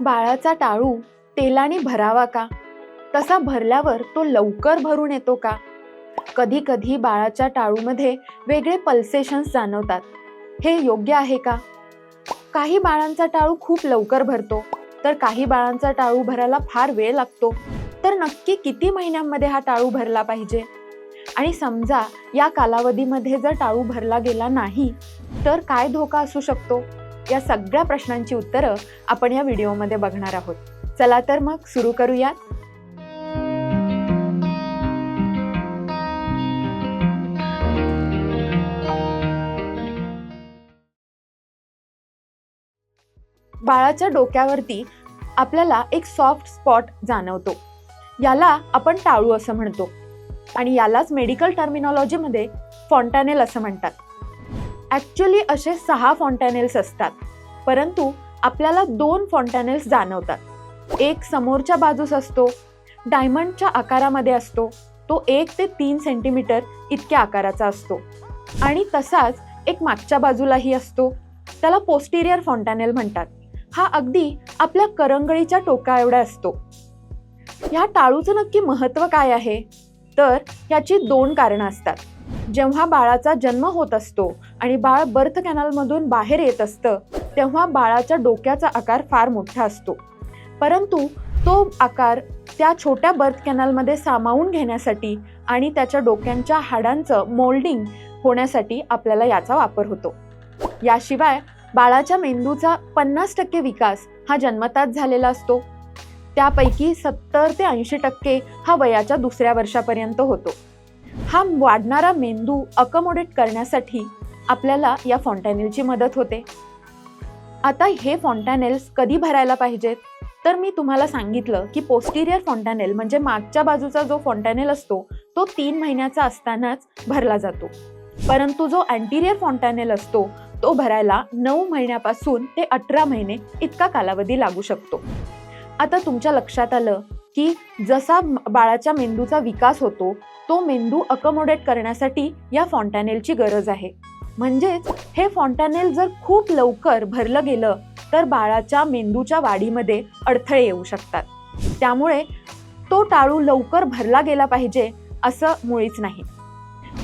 बाळाचा टाळू तेलाने भरावा का? तसा भरल्यावर तो लवकर भरून येतो का? कधी कधी बाळाच्या टाळूमध्ये वेगळे पल्सेशन्स जाणवतात. हे योग्य आहे का? काही बाळांचा टाळू खूप लवकर भरतो. तर काही बाळांचा टाळू भरायला फार वेळ लागतो. तर नक्की किती महिन्यांमध्ये हा टाळू भरला पाहिजे? आणि समजा या कालावधीमध्ये जर टाळू भरला गेला नाही तर काय धोका असू शकतो? या सगळ्या प्रश्नांची उत्तरं आपण या व्हिडिओमध्ये बघणार आहोत. चला तर मग सुरू करूयात. बाळाच्या डोक्यावरती आपल्याला एक सॉफ्ट स्पॉट जाणवतो. याला आपण टाळू असं म्हणतो आणि यालाच मेडिकल टर्मिनॉलॉजीमध्ये फॉन्टॅनेल असं म्हणतात. ॲक्च्युली असे सहा फॉन्टॅनेल्स असतात. परंतु आपल्याला दोन फॉन्टॅनेल्स जाणवतात. एक समोरच्या बाजूस असतो डायमंडच्या आकारामध्ये असतो तो एक ते तीन सेंटीमीटर इतक्या आकाराचा असतो. आणि तसाच एक मागच्या बाजूलाही असतो त्याला पोस्टिरियर फॉन्टॅनेल म्हणतात. हा अगदी आपल्या करंगळीच्या टोका एवढा असतो. ह्या टाळूचं नक्की महत्त्व काय आहे? तर याची दोन कारणं असतात. जेव्हा बाळाचा जन्म होत असतो आणि बाळ बर्थ कॅनलमधून बाहेर येत असतं तेव्हा बाळाच्या डोक्याचा आकार फार मोठा असतो. परंतु तो आकार त्या छोट्या बर्थ कॅनलमध्ये सामावून घेण्यासाठी आणि त्याच्या डोक्यांच्या हाडांचं मोल्डिंग होण्यासाठी आपल्याला याचा वापर होतो. याशिवाय बाळाच्या मेंदूचा पन्नास टक्के विकास हा जन्मताच झालेला असतो. त्यापैकी सत्तर ते ऐंशी टक्के हा वयाच्या दुसऱ्या वर्षापर्यंत होतो. हा वाढणारा मेंदू अकमोडेट करण्यासाठी आपल्याला या फॉन्टॅनिलची मदत होते. आता हे फॉन्टॅनेल्स कधी भरायला पाहिजेत? तर मी तुम्हाला सांगितलं की पोस्टिरियर फॉन्टॅनेल म्हणजे मागच्या बाजूचा जो फॉन्टॅनेल असतो तो तीन महिन्याचा असतानाच भरला जातो. परंतु जो अँटिरियर फॉन्टॅनेल असतो तो भरायला नऊ महिन्यापासून ते अठरा महिने इतका कालावधी लागू शकतो. आता तुमच्या लक्षात आलं की जसा बाळाच्या मेंदूचा विकास होतो तो मेंदू अकोमोडेट करण्यासाठी या फॉन्टॅनेलची गरज आहे. म्हणजेच हे फॉन्टॅनेल जर खूप लवकर भरलं गेलं तर बाळाच्या मेंदूच्या वाढीमध्ये अडथळे येऊ शकतात. त्यामुळे तो टाळू लवकर भरला गेला पाहिजे असं मुळीच नाही.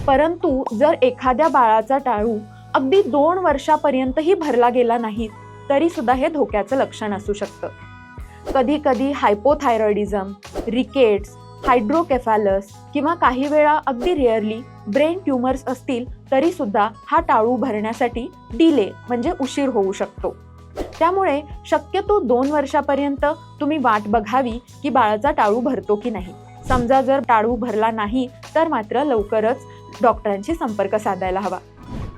परंतु जर एखाद्या बाळाचा टाळू अगदी दोन वर्षापर्यंतही भरला गेला नाही तरी सुद्धा हे धोक्याचं लक्षण असू शकतं. कधी कधी हायपोथायरॉइडिझम रिकेट्स हायड्रोकेफॅलस किंवा काही वेळा अगदी रेअरली ब्रेन ट्युमर्स असतील तरी सुद्धा हा टाळू भरण्यासाठी डिले म्हणजे उशीर होऊ शकतो. त्यामुळे शक्यतो दोन वर्षापर्यंत तुम्ही वाट बघावी की बाळाचा टाळू भरतो की नाही. समजा जर टाळू भरला नाही तर मात्र लवकरच डॉक्टरांशी संपर्क साधायला हवा.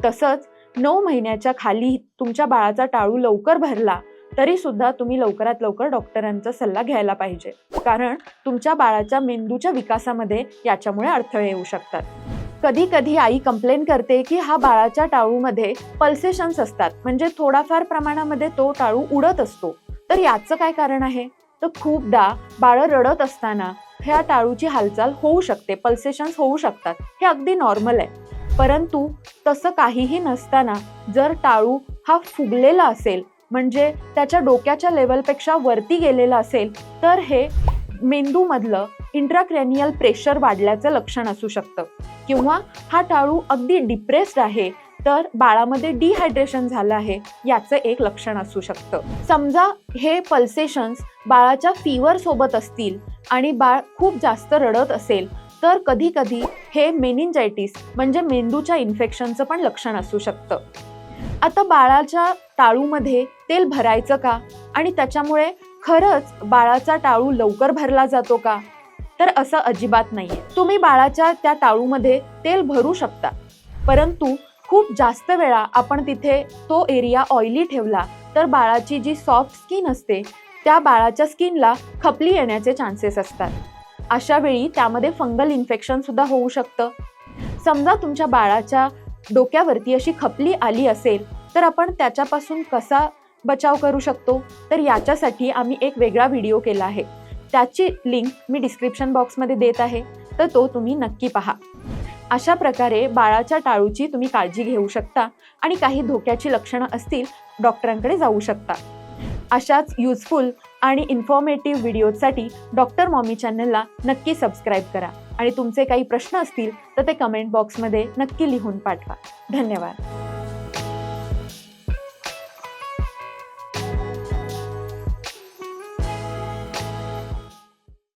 तसंच नऊ महिन्याच्या खाली तुमच्या बाळाचा टाळू लवकर भरला तरी सुद्धा तुम्ही लवकरात लवकर डॉक्टरांचा सल्ला घ्यायला पाहिजे. कारण तुमच्या बाळाच्या मेंदूच्या विकासामध्ये याच्यामुळे अडथळे येऊ शकतात. कधी कधी आई कंप्लेन करते की हा बाळाच्या टाळूमध्ये पल्सेशन्स असतात. म्हणजे थोडाफार प्रमाणामध्ये तो टाळू उडत असतो. तर याचं काय कारण आहे? तर खूपदा बाळं रडत असताना ह्या टाळूची हालचाल होऊ शकते. पल्सेशन्स होऊ शकतात. हे अगदी नॉर्मल आहे. परंतु तसं काहीही नसताना जर टाळू हा फुगलेला असेल म्हणजे त्याच्या डोक्याच्या लेवलपेक्षा वरती गेलेलं असेल तर हे मेंदूमधलं इंट्राक्रॅनियल प्रेशर वाढल्याचं लक्षण असू शकतं. किंवा हा टाळू अगदी डिप्रेस्ड आहे तर बाळामध्ये डिहायड्रेशन झालं आहे याचं एक लक्षण असू शकतं. समजा हे पल्सेशन्स बाळाच्या फीवर सोबत असतील आणि बाळ खूप जास्त रडत असेल तर कधी कधी हे मेनिंजायटिस म्हणजे मेंदूच्या इन्फेक्शनचं पण लक्षण असू शकतं. आता बाळाच्या टाळूमध्ये तेल भरायचं का? आणि त्याच्यामुळे खरंच बाळाचा टाळू लवकर भरला जातो का? तर असं अजिबात नाहीये. तुम्ही बाळाच्या त्या टाळूमध्ये तेल भरू शकता. परंतु खूप जास्त वेळा आपण तिथे तो एरिया ऑइली ठेवला तर बाळाची जी सॉफ्ट स्किन असते त्या बाळाच्या स्किनला खपली येण्याचे चान्सेस असतात. अशा वेळी त्यामध्ये फंगल इन्फेक्शन सुद्धा होऊ शकतं. समजा तुमच्या बाळाच्या डोक्यावरती अशी खपली आली असेल तर आपण त्याच्यापासून कसा बचाव करू शकतो? तर याच्यासाठी आम्ही एक वेगळा व्हिडिओ केला आहे. त्याची लिंक मी डिस्क्रिप्शन बॉक्समध्ये देत आहे. तर तो तुम्ही नक्की पहा. अशा प्रकारे बाळाच्या टाळूची तुम्ही काळजी घेऊ शकता आणि काही धोक्याची लक्षणं असतील डॉक्टरांकडे जाऊ शकता. अशाच युजफुल आणि इन्फॉर्मेटिव्ह व्हिडिओजसाठी डॉक्टर मॉमी चॅनलला नक्की सबस्क्राईब करा. आणि तुमचे काही प्रश्न असतील तर ते कमेंट बॉक्समध्ये नक्की लिहून पाठवा. धन्यवाद.